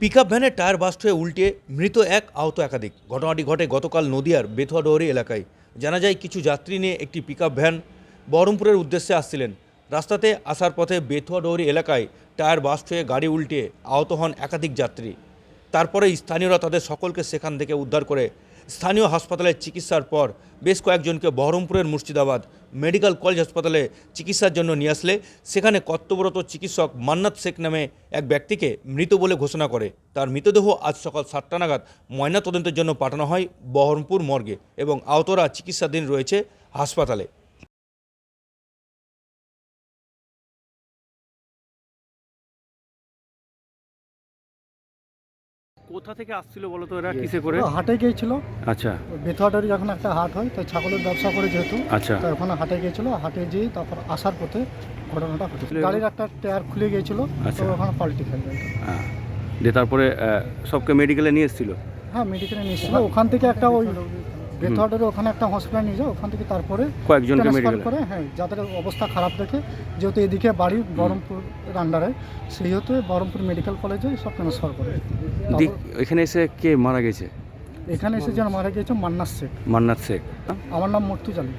Pickup ভ্যানের tyre burst হয়ে উল্টে মৃত এক আহত একাধিক। ঘটনাটি ঘটে গতকাল নদিয়ার বেথুয়াডোহরি এলাকায়। জানা যায়, কিছু যাত্রী নিয়ে একটি পিকআপ ভ্যান বহরমপুরের উদ্দেশ্যে আসছিলেন। রাস্তাতে আসার পথে বেথুয়াডোহরি এলাকায় টায়ার বাস্ট হয়ে গাড়ি উল্টে আহত হন একাধিক যাত্রী। তারপরে স্থানীয়রা তাদের সকলকে সেখান থেকে উদ্ধার করে স্থানীয় হাসপাতালে চিকিৎসার পর বেশ কয়েকজনকে বহরমপুরের মুর্শিদাবাদ মেডিকেল কলেজ হাসপাতালে চিকিৎসার জন্য নিয়ে আসলে। সেখানে কর্তব্যরত চিকিৎসক মান্নাত শেখ নামে এক ব্যক্তিকে মৃত বলে ঘোষণা করে। তার মৃতদেহ আজ সকাল সাতটা নাগাদ ময়নাতদন্তের জন্য পাঠানো হয় বহরমপুর মর্গে এবং আহতরা চিকিৎসাধীন রয়েছে হাসপাতালে। কোথা থেকে আসছিল বলো তো এরা? কিসে করে? হাটে গিয়েছিল। আচ্ছা। বেথুয়াটারি যখন একটা হাট হয় তো ছাগলের ব্যবসা করে যেহেতু আচ্ছা। তো ওখানে হাটে গিয়েছিল হাটে যেয়ে তারপর আসার পথে ঘটনাটা ঘটেছিল। গাড়ির একটা টায়ার খুলে গিয়েছিল তো আচ্ছা। ওখানে পাল্টি খেয়ে হ্যাঁ দিয়ে তারপরে সবকে মেডিকেলে নিয়ে এসেছিল? হ্যাঁ মেডিকেলে নিয়ে এসেছিল। ওখান থেকে একটা ওই বেথুয়াটারি ওখানে একটা হসপিটাল নিয়ে যাও ওখান থেকে তারপরে কয়েকজনকে মেডিকেল করে হ্যাঁ যাদের অবস্থা খারাপ দেখে যেহেতু এদিকে বাড়ি বহরমপুর আন্ডারে সেই হতে বহরমপুর মেডিকেল কলেজে সব ট্রান্সফার করে। এখানে এসে কে মারা গেছে? এখানে এসে যেন মারা গিয়েছে মান্নার শেখ। মান্নার শেখ। আমার নাম মর্তুজালি